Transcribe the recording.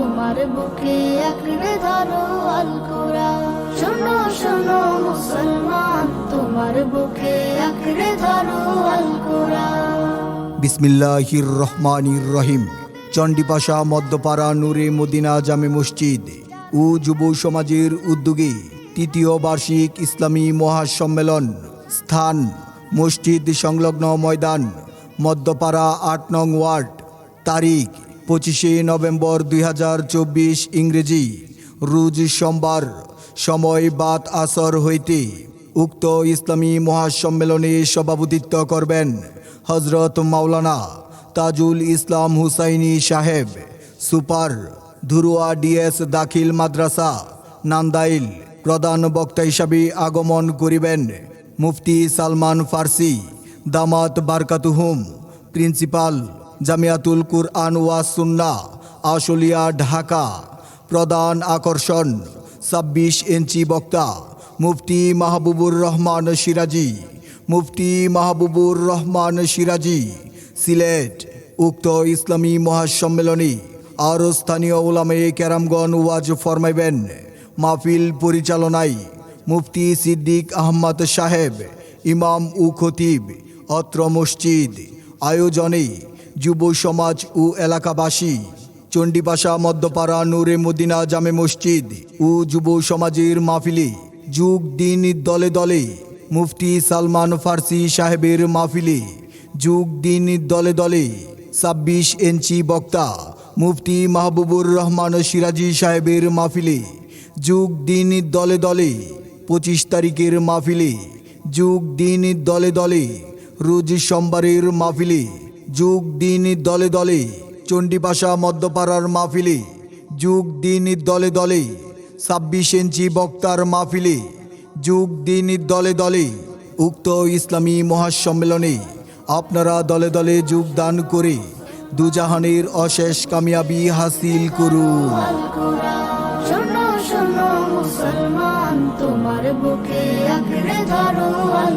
তোমার বুকে আঁকড়ে ধরো আল কোরআন শোনো শোনো মুসলমান, তোমার বুকে আঁকড়ে ধরো আল কোরআন বিসমিল্লাহির রহমানির রহিম চণ্ডীপাশা, মধ্যপাড়া, নূরে মদিনা জামে মসজিদ ও যুব সমাজের উদ্যোগে তৃতীয় বার্ষিক ইসলামী মহাসম্মেলন স্থান, মসজিদ সংলগ্ন ময়দান, মধ্যপাড়া আট নং ওয়ার্ড, তারিখ পঁচিশে নভেম্বর দুই হাজার চব্বিশ ইংরেজি, রুজ সোমবার, সময় বাত আসর হইতে উক্ত ইসলামী মহাসম্মেলনে সভাপতিত্ব করবেন হজরত মাওলানা তাজুল ইসলাম হুসাইনি সাহেব, সুপার ধুরুয়া ডিএস দাখিল মাদ্রাসা, নান্দাইল প্রধান বক্তা হিসাবে আগমন করিবেন মুফতি সালমান ফার্সি, দামাত বারকাতুহুম, প্রিন্সিপাল জামিয়াতুল কুরআন ওয়াজ সুন্না আশুলিয়া, ঢাকা। প্রধান আকর্ষণ, ছাব্বিশ ইঞ্চি বক্তা, মুফতি মাহবুবুর রহমান সিরাজি। মুফতি মাহবুবুর রহমান সিরাজি, সিলেট, উক্ত ইসলামী মহাসম্মেলনে, আরও স্থানীয় ওলামে ক্যারামগণ ওয়াজ ফরমাইবেন। মাহফিল পরিচালনায় মুফতি সিদ্দিক আহমদ সাহেব, ইমাম উ খতিব, অত্র মসজিদ, আয়োজনে যুব সমাজ ও এলাকাবাসী, চণ্ডীপাশা, মধ্যপাড়া, নূরে মদিনা জামে মসজিদ ও যুব সমাজের মাহফিলে যুগ দিন দলে দলে মুফতি সালমান ফার্সি সাহেবের মাহফিলে যুগ দিন দলে দলে ছাব্বিশ ইঞ্চি বক্তা মুফতি মাহবুবুর রহমান সিরাজি সাহেবের মাহফিলে যুগ দিন দলে দলে পঁচিশ তারিখের মাহফিলে যুগ দিন দলে দলে রোজ সোমবারের মাহফিলে যুগ দিন দলে দলে চণ্ডীপাশা মধ্যপাড়ার মাহফিলে, যুগ দিন দলে দলে, ছাব্বিশ ইঞ্চি বক্তার মাহফিলে, যুগ দিন দলে দলে, উক্ত ইসলামী মহাসম্মেলনে আপনারা দলে দলে যোগদান করে দুজাহানের অশেষ কামিয়াবি হাসিল করুন। মুসলমান, তোমার বুকে ধরো আল